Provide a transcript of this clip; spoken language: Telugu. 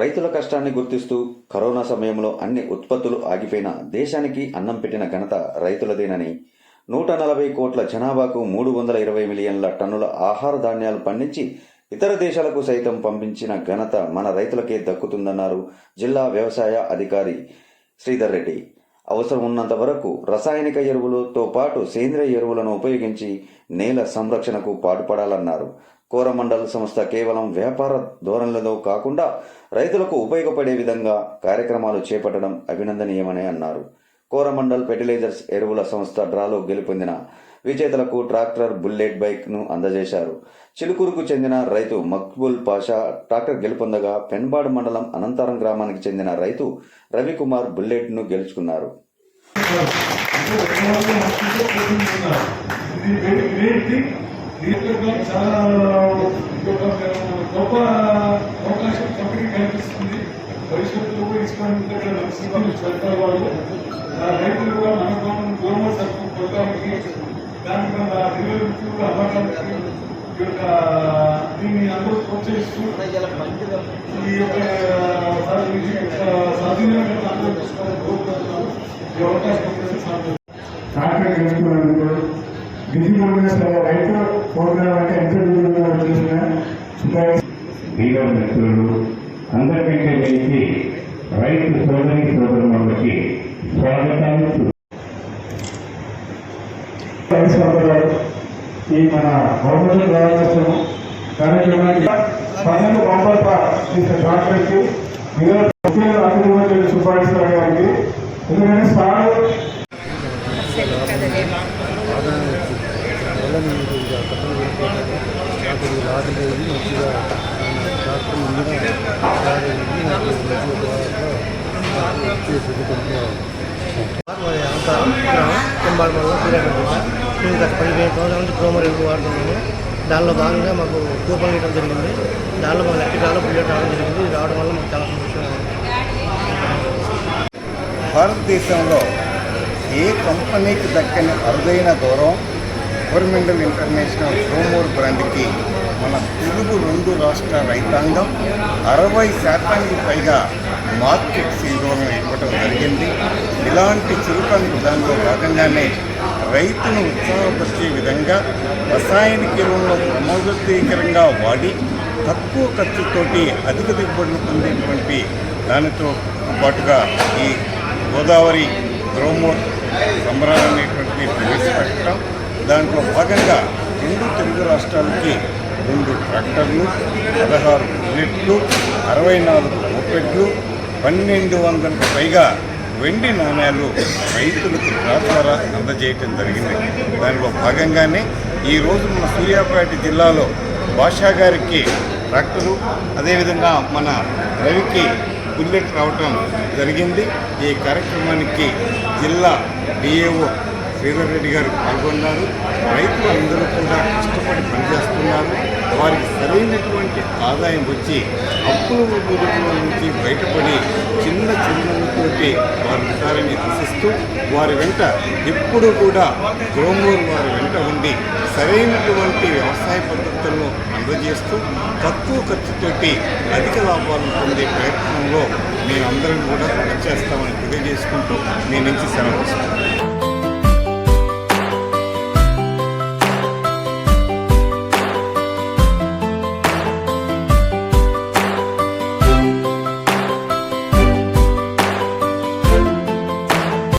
రైతుల కష్టాన్ని గుర్తిస్తూ కరోనా సమయంలో అన్ని ఉత్పత్తులు ఆగిపోయిన దేశానికి అన్నం పెట్టిన ఘనత రైతులదేనని నూట నలభై కోట్ల జనాభాకు మూడు వందల ఇరవై మిలియన్ల టన్నుల ఆహార ధాన్యాలు పండించి ఇతర దేశాలకు సైతం పంపించిన ఘనత మన రైతులకే దక్కుతుందన్నారు జిల్లా వ్యవసాయ అధికారి శ్రీధర్ రెడ్డి. అవసరం ఉన్నంత వరకు రసాయనిక ఎరువులతో పాటు సేంద్రియ ఎరువులను ఉపయోగించి నేల సంరక్షణకు పాటుపడాలన్నారు. కోరమండల్ సంస్థ కేవలం వ్యాపార ధోరణులతో కాకుండా రైతులకు ఉపయోగపడే విధంగా కార్యక్రమాలు చేపట్టడం అభినందనీయమని అన్నారు. కోరమండల్ ఫెర్టిలైజర్స్ ఎరువుల సంస్థ డ్రాలో గెలుపొందిన విజేతలకు ట్రాక్టర్ బుల్లెట్ బైక్ను అందజేశారు. చిలుకూరుకు చెందిన రైతు మక్బుల్ పాషా ట్రాక్టర్ గెలుపొందగా పెన్బాడు మండలం అనంతరం గ్రామానికి చెందిన రైతు రవికుమార్ బుల్లెట్ను గెలుచుకున్నారు దీంట్లో చాలా గొప్ప అవకాశం కంపెనీ కనిపిస్తుంది భవిష్యత్తులో కూడా ఇస్లామిక్ పెడతారు వాళ్ళు రైతులు కూడా మన గవర్నమెంట్ సర్పం పొందడానికి దాని మీద అవ్వడానికి ఈ యొక్క దీన్ని అందరూ ప్రోత్సహిస్తూ ఈ యొక్క సద్వినియోగం అందరూ తీసుకోవాలని కోరుకుంటున్నాను ఈ అవకాశం ఇచ్చినందుకు చాలా ట్రాక్టర్ రైతు అంటే ఎంత దూరంగా చేసిన మిత్రులు అందరికంటే మించి రైతు సోదరి సోదరులకి ఈ మన బహుమతి ప్రారంభోత్సవం కార్యక్రమానికి పన్నెండు బొమ్మల చేసిన ట్రాక్టర్కి గారికి ఎందుకంటే స్థానం వలని ఇదిగా కథలు వెళ్ళిపోతాను నాకు ఇది రావట్లేదు మంచిగా డాక్టర్ ముందుగా నాకు మంచిగా మేము గత పదిహేను సంవత్సరాల నుంచి ప్రోమో రెండు వాడుతున్నాము దానిలో భాగంగా మాకు కూపన్ ఇవ్వడం జరిగింది. దానిలో మాకు ఎలక్ట్రికాలో బుల్లెట్ రావడం జరిగింది. రావడం వల్ల మాకు చాలా సంతోషంగా ఉంది. భారతదేశంలో ఏ కంపెనీకి దక్కని అరుదైన గౌరవం? గవర్నమెంటల్ ఇంటర్నేషనల్ ప్రోమోర్ బ్రాండ్కి మన తెలుగు రెండు రాష్ట్ర రైతాంగం అరవై శాతానికి పైగా మార్కెట్ సీరోను ఇవ్వడం జరిగింది. ఇలాంటి చురుకైన దానిలో భాగంగానే రైతును ఉత్సాహపరిచే విధంగా రసాయనిక ఎరువులను క్రమబద్ధీకరంగా వాడి తక్కువ ఖర్చుతోటి అధిక దిగుబడులు పొందేటువంటి దానితో పాటుగా ఈ గోదావరి గ్రోమోర్ సంబరాలు అనేటువంటిది ప్రవేశపెట్టడం దాంట్లో భాగంగా రెండు తెలుగు రాష్ట్రాలకి రెండు ట్రాక్టర్లు పదహారు బుల్లెట్లు అరవై నాలుగు మోపెడ్లు పన్నెండు వందలకు పైగా వెండి నాణ్యాలు రైతులకు ద్వారా అందజేయటం జరిగింది. దానిలో భాగంగానే ఈరోజు మన సూర్యాపేట జిల్లాలో భాషా గారికి ట్రాక్టరు అదేవిధంగా మన రవికి బుల్లెట్ రావటం జరిగింది. ఈ కార్యక్రమానికి జిల్లా డిఏఓ శ్రీధర్ రెడ్డి గారు పాల్గొన్నారు. రైతులు అందరూ కూడా కష్టపడి పనిచేస్తున్నారు. వారికి సరైనటువంటి ఆదాయం వచ్చి అప్పుల ఊబిలో నుంచి బయటపడి చిన్న చిరునవ్వుతోటి వారు ఉంటారని ఆశిస్తూ వారి వెంట ఎప్పుడూ కూడా గ్రోమూర్ వారి వెంట ఉండి సరైనటువంటి వ్యవసాయ పద్ధతులను అందజేస్తూ తక్కువ ఖర్చుతోటి అధిక లాభాలను పొందే ప్రయత్నంలో మేమందరం కూడా పనిచేస్తామని తెలియజేసుకుంటూ మీ నుంచి సెలవు తీసుకుంటాం